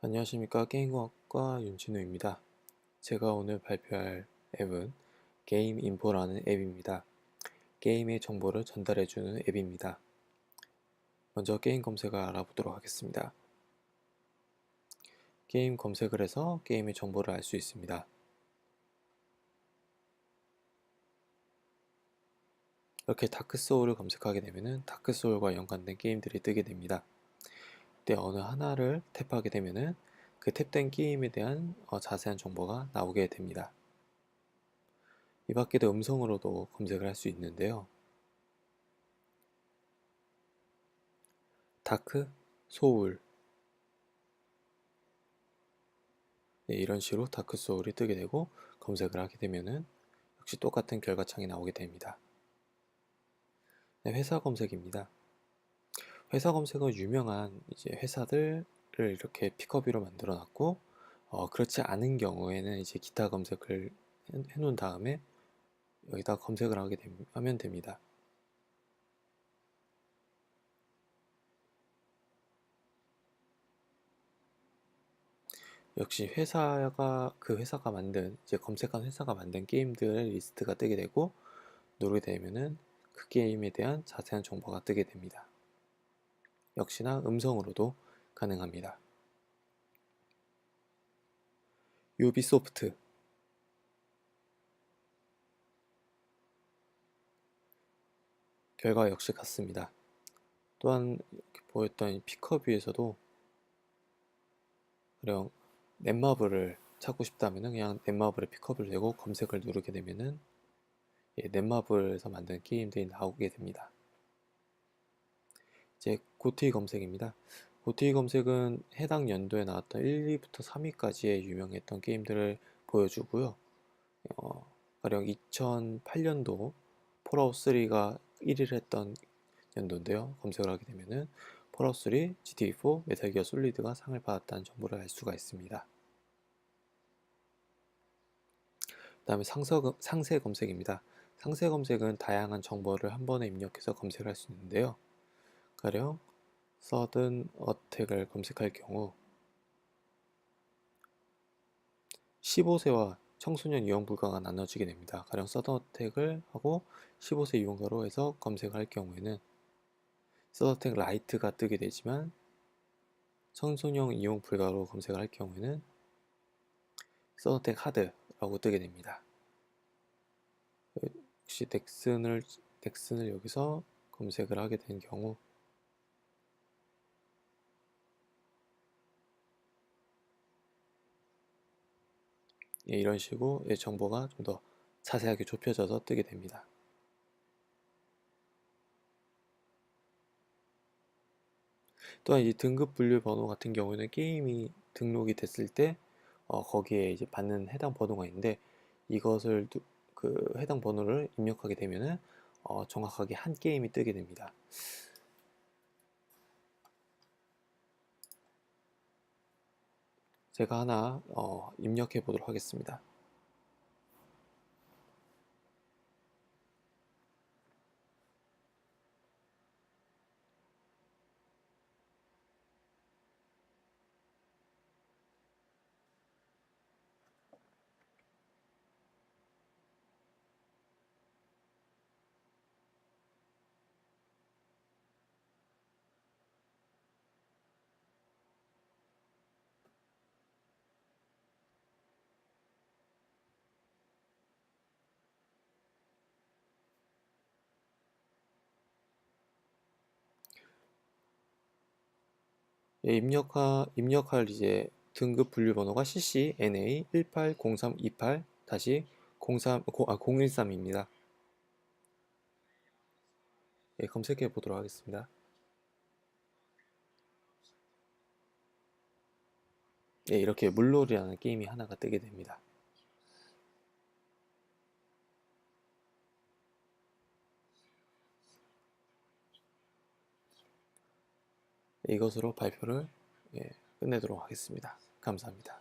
안녕하십니까 게임공학과 윤진우입니다. 제가 오늘 발표할 앱은 게임 인포라는 앱입니다. 게임의 정보를 전달해주는 앱입니다. 먼저 게임 검색을 알아보도록 하겠습니다. 게임 검색을 해서 게임의 정보를 알 수 있습니다. 이렇게 다크소울을 검색하게 되면 다크소울과 연관된 게임들이 뜨게 됩니다. 때 어느 하나를 탭하게 되면은 그 탭된 게임에 대한 어, 자세한 정보가 나오게 됩니다. 이 밖에도 음성으로도 검색을 할 수 있는데요. 다크, 소울 네, 이런 식으로 다크 소울이 뜨게 되고 검색을 하게 되면은 역시 똑같은 결과창이 나오게 됩니다. 네, 회사 검색입니다. 회사 검색은 유명한 이제 회사들을 이렇게 픽업으로 만들어 놨고 어, 그렇지 않은 경우에는 이제 기타 검색을 해 놓은 다음에 여기다 검색을 하게 되, 하면 됩니다. 역시 회사가 그 회사가 만든 이제 검색한 회사가 만든 게임들의 리스트가 뜨게 되고 누르게 되면은 그 게임에 대한 자세한 정보가 뜨게 됩니다. 역시나 음성으로도 가능합니다. 유비소프트 결과 역시 같습니다. 또한 보였던 피커뷰에서도 그냥 넷마블을 찾고 싶다면 그냥 넷마블에 픽업을 되고 검색을 누르게 되면은 예, 넷마블에서 만든 게임들이 나오게 됩니다. 이제 고티 검색입니다. 고티 검색은 해당 연도에 나왔던 1, 2부터 3위까지의 유명했던 게임들을 보여주고요. 어, 가령 2008년도 폴아웃 3가 1위를 했던 연도인데요. 검색을 하게 되면은 폴아웃 3, GTA4, 메탈기어 솔리드가 상을 받았다는 정보를 알 수가 있습니다. 그 다음에 상세 검색입니다. 상세 검색은 다양한 정보를 한 번에 입력해서 검색할 수 있는데요. 가령 서든 어택을 검색할 경우 15세와 청소년 이용 불가가 나눠지게 됩니다. 가령 서든 어택을 하고 15세 이용가로 해서 검색할 경우에는 서든 어택 라이트가 뜨게 되지만 청소년 이용 불가로 검색을 할 경우에는 서든 어택 하드라고 뜨게 됩니다. 혹시 덱슨을 덱슨을 여기서 검색을 하게 된 경우 예, 이런 식으로 정보가 좀 더 자세하게 좁혀져서 뜨게 됩니다. 또한 이 등급 분류 번호 같은 경우에는 게임이 등록이 됐을 때 어, 거기에 이제 받는 해당 번호가 있는데 이것을 그 해당 번호를 입력하게 되면은 어, 정확하게 한 게임이 뜨게 됩니다. 제가 하나 어, 입력해 보도록 하겠습니다. 입력하, 입력할 이제 등급 분류 번호가 CCNA 180328 다시 03, 아, 013입니다. 예, 검색해 보도록 하겠습니다. 예, 이렇게 물놀이라는 게임이 하나가 뜨게 됩니다. 이것으로 발표를 예, 끝내도록 하겠습니다. 감사합니다.